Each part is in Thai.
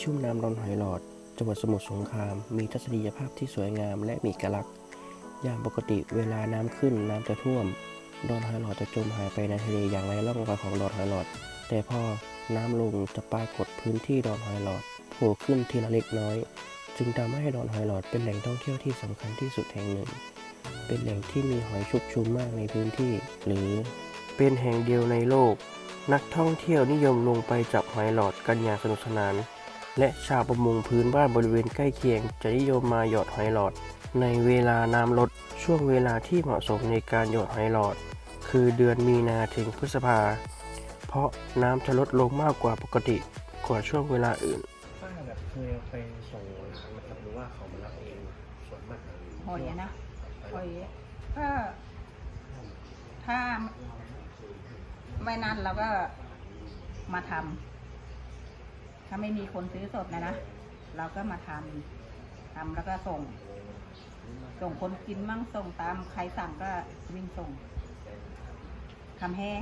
่ชุ่มน้ำดอนหอยหลอด จังหวัดสมุทรสงคราม มีทัศนียภาพที่สวยงามและมีเอกลักษณ์อย่างปกติเวลาน้ำขึ้นน้ำจะท่วม ดอนหอยหลอดจะจมหายไปในทะเลอย่างไร้ร่องรอยของดอนหอยหลอด แต่พอน้ำลงจะปรากฏพื้นที่ดอนหอยหลอดโผล่ขึ้นทีละเล็กน้อย จึงทำให้ดอนหอยหลอดเป็นแหล่งท่องเที่ยวที่สำคัญที่สุดแห่งหนึ่ง เป็นแหล่งที่มีหอยชุกชุมมากในพื้นที่ หรือเป็นแห่งเดียวในโลก นักท่องเที่ยวนิยมลงไปจับหอยหลอดกันอย่างสนุกสนาน และชาวประมงพื้นบ้านบริเวณใกล้เคียง จะนิยมมาหยอดหอยหลอด ในเวลาน้ำลดช่วงเวลาที่เหมาะสมในการหยอดหอยหลอด คือเดือนมีนาถึงพฤษภา เพราะน้ำจะลดลงมากกว่าปกติกว่าช่วงเวลาอื่นป้าแบบเคยไปส่งร้านนะครับหรือว่าเขามารับเองส่วนมากหอยอะนะหอยก็ถ้าไม่นานเราก็มาทำ ถ้าไม่มีคนซื้อสดนะนะ เราก็มาทำทำแล้วก็ส่ง ส่งคนกินมั่งส่งตามใครสั่งก็วิ่งส่งทำแห้ง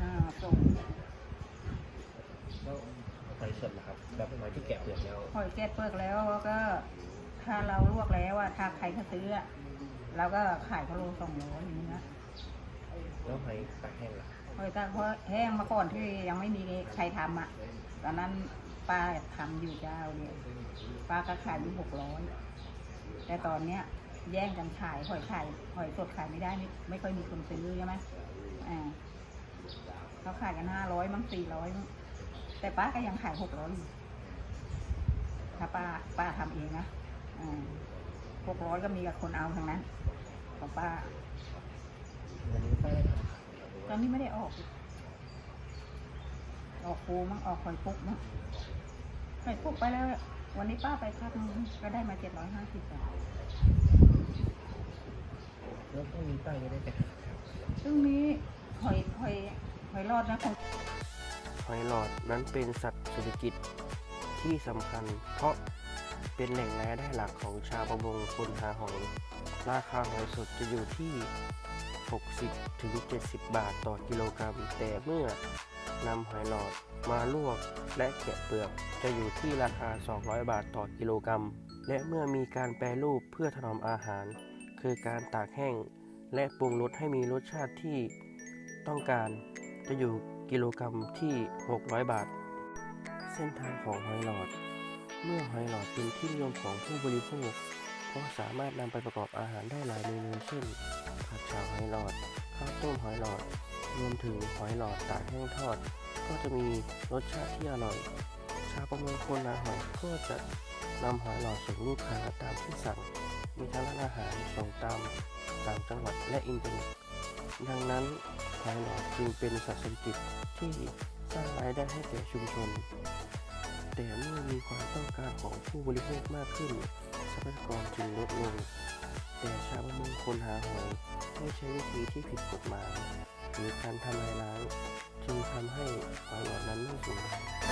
อ่าส่งแล้วหอยสดนะครับแบบหอยที่แกะเปลือกแล้วหอยแก้เปลือกแล้วก็ถ้าเราลวกแล้วอะถ้าใครเขาซื้ออะเราก็ขายเขาโลสองร้อยอย่างนี้นะแล้วหอยตากแห้งล่ะหอยตากแห้งมาก่อนที่ยังไม่มีใครทำอะ ตอนนั้นป้าทำอยู่เจ้าเดียวป้าก็ขายอยู่หกร้อยแต่ตอนเนี้ยแย่งกันขายหอยขายหอยสดขายไม่ได้ไม่ไม่ค่อยมีคนซื้อใช่ไหมอ่าเขาขายกันห้าร้อยมั้งสี่ร้อยแต่ป้าก็ยังขายหกร้อยอยู่ถ้าป้าป้าทำเองนะอ่าหกร้อยก็มีกับคนเอาทั้งนั้นของป้าตอนนี้ไม่ได้ออก ออกปูมั้งออกหอยปุกมั้งหอยปุกไปแล้ว วันนี้ป้าไปพักนึงก็ได้มาเจ็ดร้อยห้าสิบบาทแล้วพรุ่งนี้ป้าจะได้ไปหาครับซึ่งนี้หอยหอยหอยรอดนะคงหอยหลอดนั้นเป็นสัตว์เศรษฐกิจที่สำคัญ เพราะเป็นแหล่งรายได้หลักของชาวประมงคนหาหอย ราคาหอยสดจะอยู่ที่ 60ถึง70 บาทต่อกิโลกรัม แต่เมื่อ นำหอยหลอดมาลวกและแกะเปลือก จะอยู่ที่ราคา 200 บาทต่อกิโลกรัม และเมื่อมีการแปรรูปเพื่อถนอมอาหาร คือการตากแห้ง และปรุงรสให้มีรสชาติที่ต้องการจะอยู่กิโลกรัมที่ 600 บาท เส้นทางของหอยหลอด เมื่อหอยหลอดเป็นที่นิยมของผู้บริโภค เพราะสามารถนำไปประกอบอาหารได้หลายเมนูเช่นผัดฉ่าหอยหลอด ข้าวต้มหอยหลอด รวมถึงหอยหลอดตากแห้งทอด ก็จะมีรสชาติที่อร่อย ชาวประมงคนนาหอยก็จะนำหอยหลอดส่งลูกค้าตามที่สั่ง มีทั้งร้านอาหารส่งตามต่างจังหวัดและอินเทอร์เน็ตดังนั้นหอยหลอดจึงเป็นสัตว์เศรษฐกิจที่สร้างรายได้ให้แก่ชุมชน แต่เมื่อมีความต้องการของผู้บริโภคมากขึ้นทรัพยากรจึงลดลง แต่ชาวประมงคนหาหอยไม่ใช้วิธีที่ผิดกฎหมาย หรือการทำลายล้างจึงทำให้หอยหลอดนั้นไม่สูญ